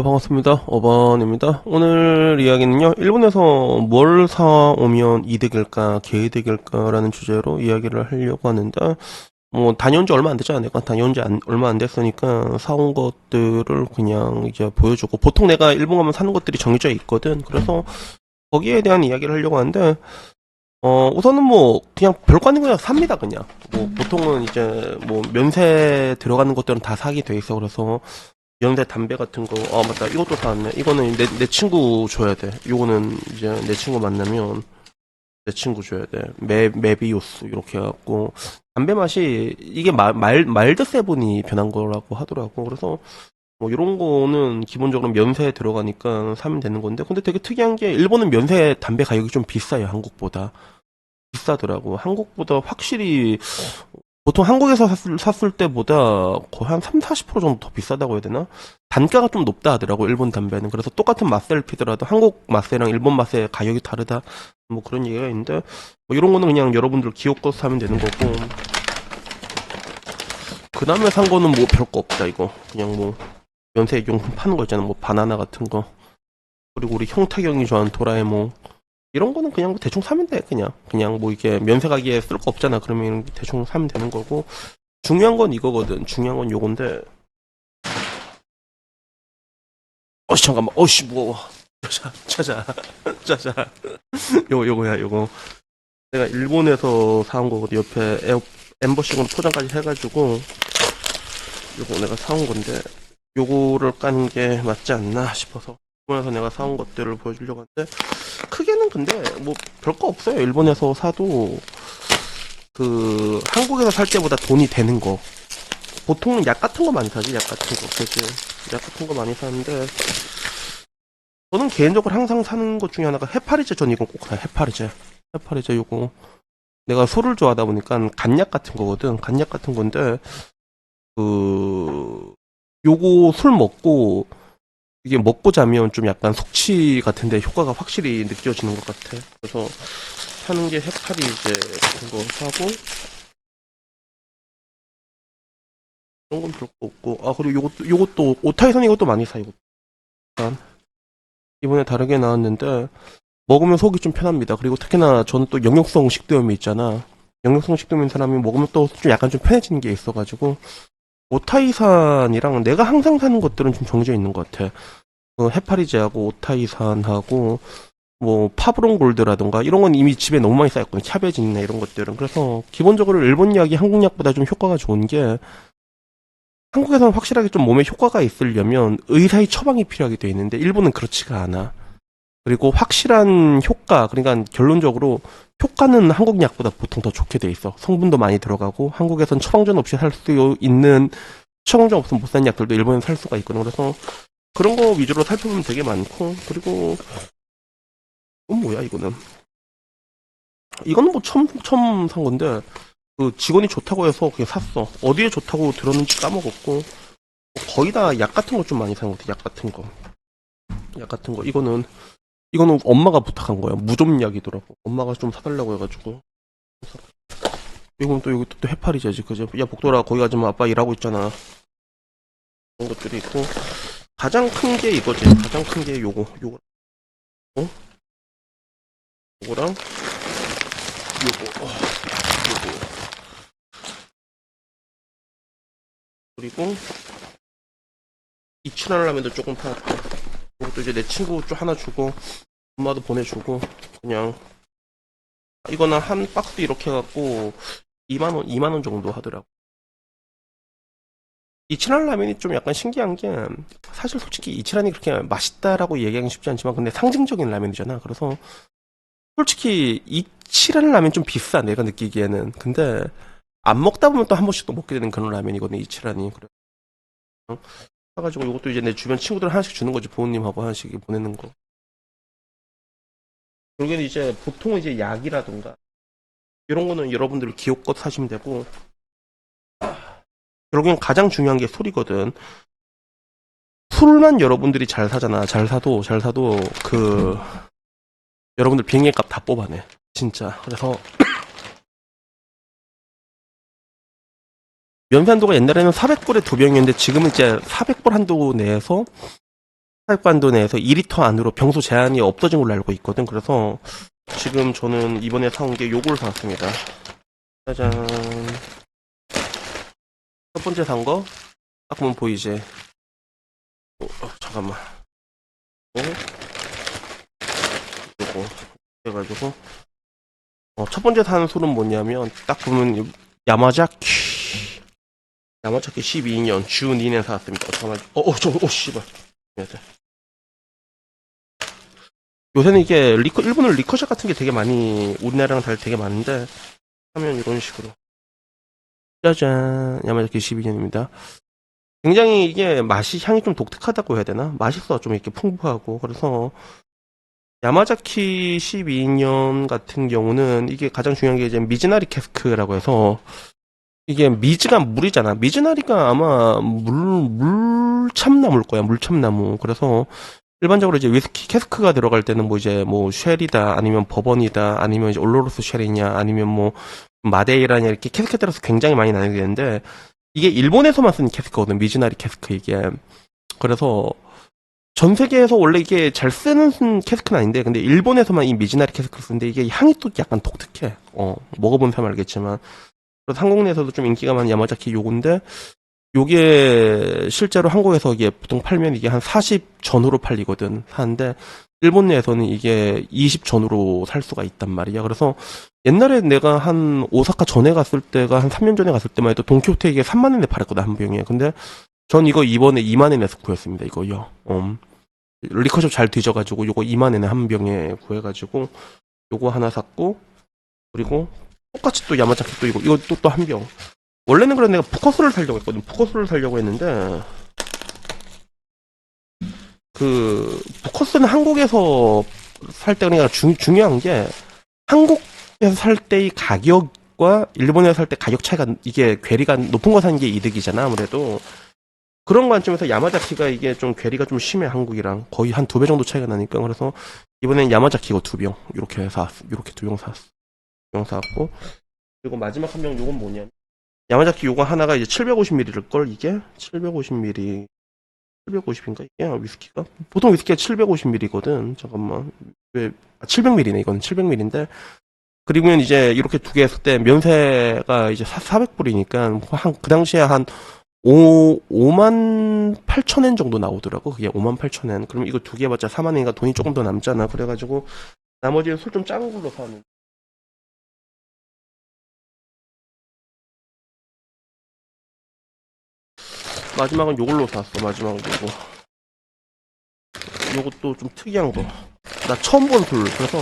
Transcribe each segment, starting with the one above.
네, 반갑습니다. 어반입니다. 오늘 이야기는요, 일본에서 뭘 사오면 이득일까, 개이득일까 라는 주제로 이야기를 하려고 하는데, 뭐, 다녀온 지 얼마 안 됐잖아. 내가 다녀온 지 안- 얼마 안 됐으니까 사온 것들을 그냥 이제 보여주고, 보통 내가 일본 가면 사는 것들이 정해져 있거든. 그래서 거기에 대한 이야기를 하려고 하는데, 어, 우선은 뭐, 그냥 별거 아닌 거 그냥 삽니다, 그냥. 뭐, 보통은 이제, 뭐, 면세 들어가는 것들은 다 사게 돼 있어. 그래서, 연세 담배 같은 거, 아, 맞다. 이것도 사왔네. 이거는 내, 내 친구 줘야 돼. 이거는 이제 내 친구 만나면 내 친구 줘야 돼. 메, 메비우스, 이렇게 해갖고. 담배 맛이, 이게 말, 말, 말드 세븐이 변한 거라고 하더라고. 그래서, 뭐, 이런 거는 기본적으로 면세에 들어가니까 사면 되는 건데. 근데 되게 특이한 게, 일본은 면세 담배 가격이 좀 비싸요, 한국보다. 비싸더라고. 한국보다 확실히, 보통 한국에서 샀을, 샀을 때보다 거의 한 3, 40% 정도 더 비싸다고 해야 되나? 단가가 좀 높다 하더라고, 일본 담배는. 그래서 똑같은 맛세를 피더라도 한국 맛세랑 일본 맛세 가격이 다르다. 뭐 그런 얘기가 있는데, 뭐 이런 거는 그냥 여러분들 기억껏 사면 되는 거고. 그 다음에 산 거는 뭐 별거 없다, 이거. 그냥 뭐, 연세 용품 파는 거 있잖아. 뭐 바나나 같은 거. 그리고 우리 형태경이 좋아하는 도라에몽. 이런 거는 그냥 대충 사면 돼, 그냥. 그냥 뭐 이게 면세 가기에 쓸 거 없잖아. 그러면 대충 사면 되는 거고. 중요한 건 이거거든. 중요한 건 요건데. 어씨, 잠깐만. 어씨, 무거워. 자자, 자자, 자자. 요거, 요거야, 요거. 내가 일본에서 사온 거거든. 옆에 에, 엠버싱으로 포장까지 해가지고. 요거 내가 사온 건데. 요거를 까는 게 맞지 않나 싶어서. 일본에서 내가 사온 것들을 보여주려고 하는데. 크게는 근데 뭐 별거 없어요. 일본에서 사도 그 한국에서 살 때보다 돈이 되는 거. 보통은 약 같은 거 많이 사지. 약 같은 거. 그지? 약 같은 거 많이 사는데 저는 개인적으로 항상 사는 것 중에 하나가 해파리제. 전 이건 꼭 사요. 해파리제. 해파리제 요거 내가 술을 좋아하다 보니까 간약 같은 거거든. 간약 같은 건데 그 요거 술 먹고 이게 먹고 자면 좀 약간 속치 같은데 효과가 확실히 느껴지는 것 같아. 그래서 사는 게 해파리 이제 같은 거 사고 그런 건 별거 없고 아 그리고 요것도 요것도 오타이산 이것도 많이 사 이거. 일단 이번에 다르게 나왔는데 먹으면 속이 좀 편합니다. 그리고 특히나 저는 또 영역성 식도염이 있잖아. 영역성 식도염인 사람이 먹으면 또 좀 약간 좀 편해지는 게 있어가지고 오타이산이랑 내가 항상 사는 것들은 좀 정해져 있는 것 같아. 어, 해파리제하고 오타이산하고 뭐 파브론 골드라던가 이런 건 이미 집에 너무 많이 쌓였거든. 캬베진이나 이런 것들은. 그래서 기본적으로 일본 약이 한국 약보다 좀 효과가 좋은 게 한국에서는 확실하게 좀 몸에 효과가 있으려면 의사의 처방이 필요하게 돼 있는데 일본은 그렇지가 않아. 그리고 확실한 효과, 그러니까 결론적으로 효과는 한국 약보다 보통 더 좋게 돼 있어. 성분도 많이 들어가고 한국에선 처방전 없이 살 수 있는 처방전 없으면 못 사는 약들도 일본에서 살 수가 있거든. 그래서 그런 거 위주로 살펴보면 되게 많고 그리고 이건 뭐야 이거는 이거는 뭐 처음 처음 산 건데 그 직원이 좋다고 해서 그냥 샀어. 어디에 좋다고 들었는지 까먹었고 거의 다 약 같은 거 좀 많이 산것 같아. 약 같은 거. 약 같은 거. 이거는 이거는 엄마가 부탁한 거야. 무좀약이더라고. 엄마가 좀 사달라고 해가지고. 이건 또, 이것도 또 해파리제지, 그죠? 야, 복돌아, 거기 가지 마. 아빠 일하고 있잖아. 그런 것들이 있고. 가장 큰 게 이거지. 가장 큰 게 요거, 요거. 어? 요거랑, 요거, 어, 요거. 그리고, 이치라는 라면도 조금 팔았고. 이것도 이제 내 친구 좀 하나 주고 엄마도 보내주고 그냥 이거는 한 박스 이렇게 해갖고 2만 원, 2만 원 정도 하더라고. 이치란 라면이 좀 약간 신기한 게 사실 솔직히 이치란이 그렇게 맛있다라고 얘기하기 쉽지 않지만 근데 상징적인 라면이잖아. 그래서 솔직히 이치란 라면 좀 비싸 내가 느끼기에는. 근데 안 먹다 보면 또 한 번씩 또 먹게 되는 그런 라면이거든 이치란이. 사가지고 이것도 이제 내 주변 친구들 하나씩 주는 거지 부모님하고 하나씩 보내는 거. 결국에는 이제 보통 이제 약이라던가 이런 거는 여러분들 기억껏 사시면 되고 결국엔 가장 중요한 게 술이거든. 술만 여러분들이 잘 사잖아. 잘 사도 잘 사도 그 여러분들 비행기 값 다 뽑아내. 진짜. 그래서 연산도가 옛날에는 400불에 두 병이었는데 지금은 이제 400불 한도 내에서 사육관도 내에서 2리터 안으로 병소 제한이 없어진 걸로 알고 있거든. 그래서 지금 저는 이번에 사온 게 요걸 사왔습니다. 짜잔. 첫 번째 산 거, 딱 보면 보이지? 어, 어, 잠깐만. 어? 요거. 해가지고. 어, 첫 번째 산 술은 뭐냐면, 딱 보면, 야마자키. 야마자키 12년, 주 2년 사왔습니다. 어, 잠깐만. 어, 어, 저, 어, 씨발. 요새는 이게 리커, 일본은 리커샷 같은 게 되게 많이, 우리나라랑 달리 되게 많은데, 하면 이런 식으로. 짜잔. 야마자키 12년입니다. 굉장히 이게 맛이, 향이 좀 독특하다고 해야 되나? 맛있어. 좀 이렇게 풍부하고. 그래서, 야마자키 12년 같은 경우는 이게 가장 중요한 게 이제 미즈나리 캐스크라고 해서 이게 미즈가 물이잖아. 미즈나리가 아마 물, 물참나무일 거야. 물참나무. 그래서 일반적으로 이제 위스키 캐스크가 들어갈 때는 뭐 이제 뭐 쉘이다 아니면 버번이다 아니면 이제 올로로스 쉘이냐 아니면 뭐 마데이라냐 이렇게 캐스크에 따라서 굉장히 많이 나뉘는데 이게 일본에서만 쓰는 캐스크거든. 미즈나리 캐스크 이게. 그래서 전 세계에서 원래 이게 잘 쓰는 캐스크는 아닌데, 근데 일본에서만 이 미즈나리 캐스크를 쓰는데 이게 향이 또 약간 독특해. 어, 먹어본 사람 알겠지만. 그래서 한국 내에서도 좀 인기가 많은 야마자키 요건데, 요게 실제로 한국에서 이게 보통 팔면 이게 한 40 전후로 팔리거든. 하는데, 일본 내에서는 이게 20 전후로 살 수가 있단 말이야. 그래서 옛날에 내가 한 오사카 전에 갔을 때가 한 3년 전에 갔을 때만 해도 동키호테 이게 3만 원에 팔았거든, 한 병에. 근데 전 이거 이번에 2만 원에 서 구했습니다, 이거요. 음. 리커숍 잘 뒤져가지고 요거 2만 원에 한 병에 구해가지고 요거 하나 샀고 그리고 똑같이 또 야마자키 또 이거 이거 또 또 한 병. 원래는 그래 내가 푸커스를 살려고 했거든. 푸커스를 살려고 했는데 그 푸커스는 한국에서 살 때 그러니까 중, 중요한 게 한국에서 살 때의 가격과 일본에서 살 때 가격 차이가 이게 괴리가 높은 거 사는 게 이득이잖아 아무래도. 그런 관점에서 야마자키가 이게 좀 괴리가 좀 심해 한국이랑. 거의 한 두 배 정도 차이가 나니까. 그래서 이번엔 야마자키 이거 두 병. 이렇게 사왔어 이렇게 두병 사왔어 두병 사왔고. 그리고 마지막 한병 요건 뭐냐. 야마자키 요거 하나가 이제 750ml일 걸 이게? 750ml 750인가 이게? 위스키가? 보통 위스키가 750ml거든. 잠깐만. 왜 아, 700ml네 이거는. 700ml인데. 그리고 이제 이렇게 두 개 했을 때 면세가 이제 400불이니까 한 그 당시에 한 5, 5만 8천 엔 정도 나오더라고. 그게 5만 8천 엔. 그럼 이거 두개 봤자 4만 엔이니까 돈이 조금 더 남잖아. 그래가지고, 나머지는 술 좀 작은 걸로 사는. 마지막은 요걸로 샀어. 마지막은 요거. 요것도 좀 특이한 거. 나 처음 본 술. 그래서,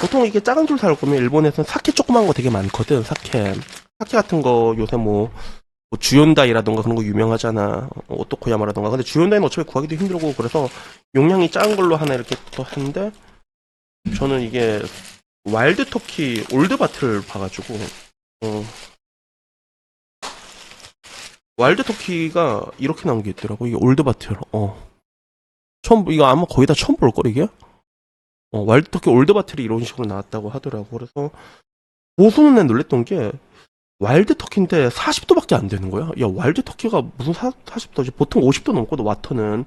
보통 이게 작은 술살 거면 일본에서는 사케 조그만 거 되게 많거든. 사케. 사케 같은 거 요새 뭐, 뭐 주연다이라던가 그런 거 유명하잖아. 어, 오토코야마라던가. 근데 주연다이는 어차피 구하기도 힘들고 그래서 용량이 작은 걸로 하나 이렇게 또 했는데 저는 이게 와일드 터키 올드 바틀 봐가지고 어 와일드 터키가 이렇게 나온 게 있더라고. 이게 올드 바틀. 어 처음 이거 아마 거의 다 처음 볼 걸 이게. 어 와일드 터키 올드 바틀이 이런 식으로 나왔다고 하더라고. 그래서 보수는 내 놀랬던 게 와일드 터키인데 40도밖에 안 되는 거야. 야, 와일드 터키가 무슨 4, 40도지? 보통 50도 넘거든, 와터는.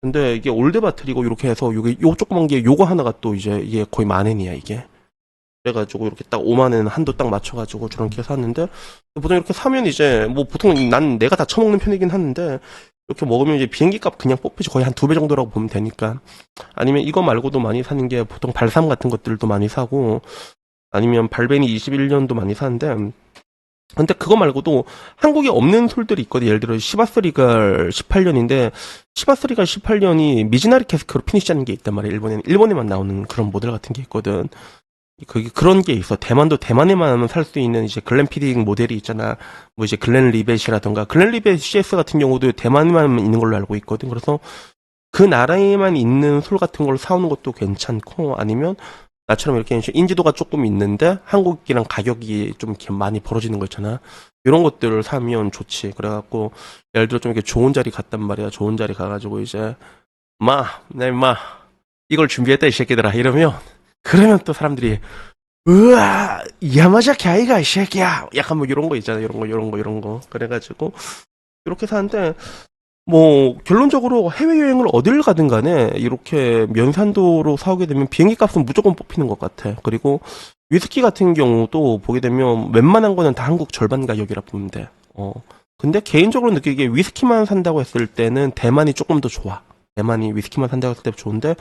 근데 이게 올드 바틀이고, 이렇게 해서, 요게, 요 조그만 게, 요거 하나가 또 이제, 이게 거의 만엔이야, 이게. 그래가지고, 이렇게 딱 5만엔 한도 딱 맞춰가지고, 저렇게 샀는데, 보통 이렇게 사면 이제, 뭐, 보통 난 내가 다 처먹는 편이긴 하는데, 이렇게 먹으면 이제 비행기 값 그냥 뽑히지 거의 한 두 배 정도라고 보면 되니까. 아니면 이거 말고도 많이 사는 게 보통 발삼 같은 것들도 많이 사고, 아니면 발베니 21년도 많이 사는데, 근데 그거 말고도 한국에 없는 술들이 있거든. 예를 들어 시바스리갈 18년인데 시바스리갈 18년이 미즈나리 캐스크로 피니시하는 게 있단 말이야. 일본에는 일본에만 나오는 그런 모델 같은 게 있거든. 그게 그런 게 있어. 대만도 대만에만 살수 있는 이제 글렌 피딩 모델이 있잖아. 뭐 이제 글렌 리벳이라던가 글렌 리벳 CS 같은 경우도 대만에만 있는 걸로 알고 있거든. 그래서 그 나라에만 있는 술 같은 걸 사오는 것도 괜찮고 아니면 나처럼 이렇게 인지도가 조금 있는데 한국이랑 가격이 좀 이렇게 많이 벌어지는 거 있잖아. 이런 것들을 사면 좋지. 그래갖고 예를 들어 좀 이렇게 좋은 자리 갔단 말이야. 좋은 자리 가가지고 이제 마, 내 마, 이걸 준비했다 이 새끼들아 이러면 그러면 또 사람들이 으아 야마자키 아이가 이 새끼야. 약간 뭐 이런 거 있잖아. 이런 거 이런 거 이런 거. 그래가지고 이렇게 사는데 뭐 결론적으로 해외여행을 어딜 가든 간에 이렇게 면산도로 사오게 되면 비행기 값은 무조건 뽑히는 것 같아. 그리고 위스키 같은 경우도 보게 되면 웬만한 거는 다 한국 절반 가격이라 보면 돼. 어. 근데 개인적으로 느끼기에 위스키만 산다고 했을 때는 대만이 조금 더 좋아. 대만이 위스키만 산다고 했을 때 좋은데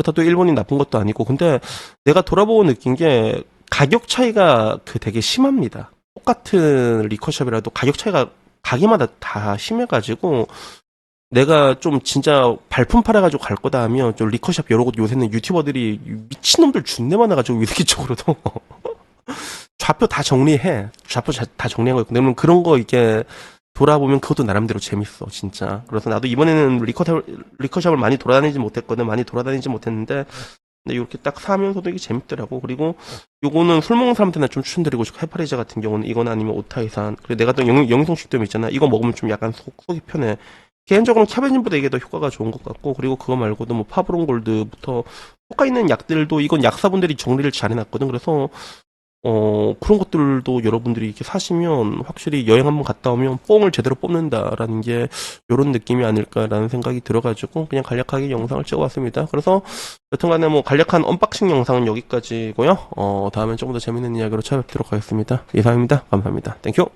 그렇다 또 일본이 나쁜 것도 아니고. 근데 내가 돌아보고 느낀 게 가격 차이가 그 되게 심합니다. 똑같은 리커샵이라도 가격 차이가 가게마다 다 심해가지고 내가 좀 진짜 발품 팔아가지고 갈 거다 하면 좀 리커샵 여러 곳 요새는 유튜버들이 미친놈들 준내 많아가지고 위스키 쪽으로도 좌표 다 정리해. 좌표 자- 다 정리한 거 있고 그러면 그런 거 이게 돌아보면 그것도 나름대로 재밌어 진짜. 그래서 나도 이번에는 리커샵 리커샵을 많이 돌아다니지 못했거든. 많이 돌아다니지 못했는데 근데 이렇게 딱 사면서도 이게 재밌더라고. 그리고 요거는 술 먹는 사람한테는 좀 추천드리고 싶고 해파리자 같은 경우는 이거나 아니면 오타이산. 그리고 내가 또 영, 영성식도 있잖아. 이거 먹으면 좀 약간 속, 속이 편해. 개인적으로는 캐베진보다 이게 더 효과가 좋은 것 같고 그리고 그거 말고도 뭐 파브론 골드부터 효과 있는 약들도 이건 약사분들이 정리를 잘 해놨거든. 그래서 어 그런 것들도 여러분들이 이렇게 사시면 확실히 여행 한번 갔다 오면 뽕을 제대로 뽑는다라는 게 요런 느낌이 아닐까라는 생각이 들어가지고 그냥 간략하게 영상을 찍어봤습니다. 그래서 여튼간에 뭐 간략한 언박싱 영상은 여기까지고요. 어 다음엔 조금 더 재밌는 이야기로 찾아뵙도록 하겠습니다. 이상입니다. 감사합니다. 땡큐